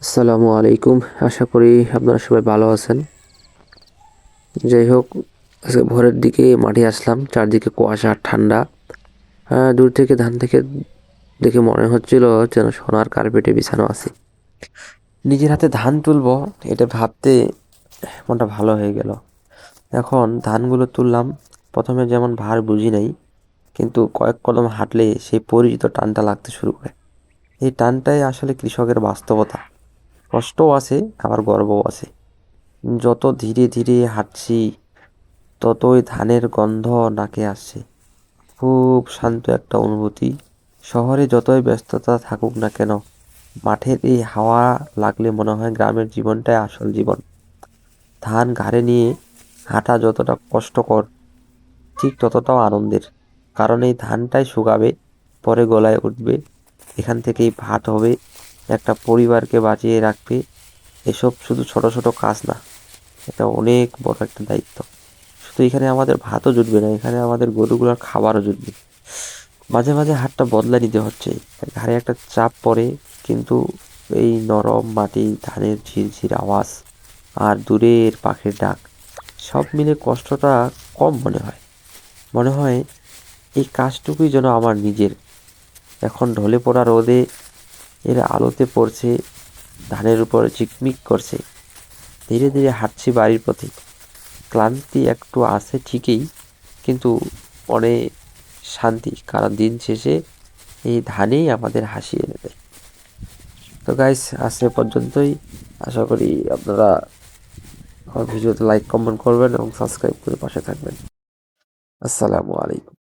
আসসালামু আলাইকুম। আশা করি আপনারা সবাই ভালো আছেন। যাই হোক আজকে ভোরের দিকে মাঠে আসলাম। চারদিকে কুয়াশা আর ঠান্ডা। আহ, দূর থেকে ধান থেকে দেখে মনে হচ্ছিল যেন সোনার কার্পেটে বিছানো আছে। নিজের হাতে ধান তুলবো এটা ভাবতে মনটা ভালো হয়ে গেল। এখন ধানগুলো তুললাম। প্রথমে যেমন ভার বুঝি নাই কিন্তু কয়েক কদম হাঁটলে সেই পরিচিত টানটা লাগতে শুরু করে। এই টানটাই আসলে কৃষকের বাস্তবতা। কষ্টও আছে, আবার গর্বও আছে। যত ধীরে ধীরে হাঁটছি, ততই ধানের গন্ধ নাকে আসছে। খুব শান্ত একটা অনুভূতি। শহরে যতই ব্যস্ততা থাকুক না কেন, মাঠের এই হাওয়া লাগলে মনে হয় গ্রামের জীবনটাই আসল জীবন। ধান ঘাড়ে নিয়ে হাঁটা যতটা কষ্টকর, ঠিক ততটাও আনন্দের। কারণ এই ধানটাই শুকাবে, পরে গলায় উঠবে, এখান থেকেই ভাত হবে একটা পরিবারকে বাঁচিয়ে রাখবে, এসব শুধু ছোট ছোট কাজ না, এটা অনেক বড় একটা দায়িত্ব। শুধু এখানে আমাদের ভাতও জুটবে না, এখানে আমাদের গরুগুলোর খাবারও জুটবে। মাঝে মাঝে হাতটা বদলে নিতে হচ্ছে। ঘাড়ে একটা চাপ পড়ে, কিন্তু এই নরম মাটি, ধানের ঝিরঝির আওয়াজ আর দূরের পাখির ডাক, সব মিলে কষ্টটা কম মনে হয়। মনে হয় এই কাজটুকুই যেন আমার নিজের। এখন ঢলে পড়া রোদে এর আলোতে পড়ছে, ধানের উপর ঝিকমিক করছে। ধীরে ধীরে হাঁটছি বাড়ির পথে। ক্লান্তি একটু আছে ঠিকই, কিন্তু অনেক শান্তি, কারণ দিন শেষে এই ধানেই আমাদের হাসি এনে দেয়। তো গাইস আজ পর্যন্তই। আশা করি আপনারা আমার ভিডিওতে লাইক কমেন্ট করবেন এবং সাবস্ক্রাইব করে পাশে থাকবেন। আসসালামু আলাইকুম।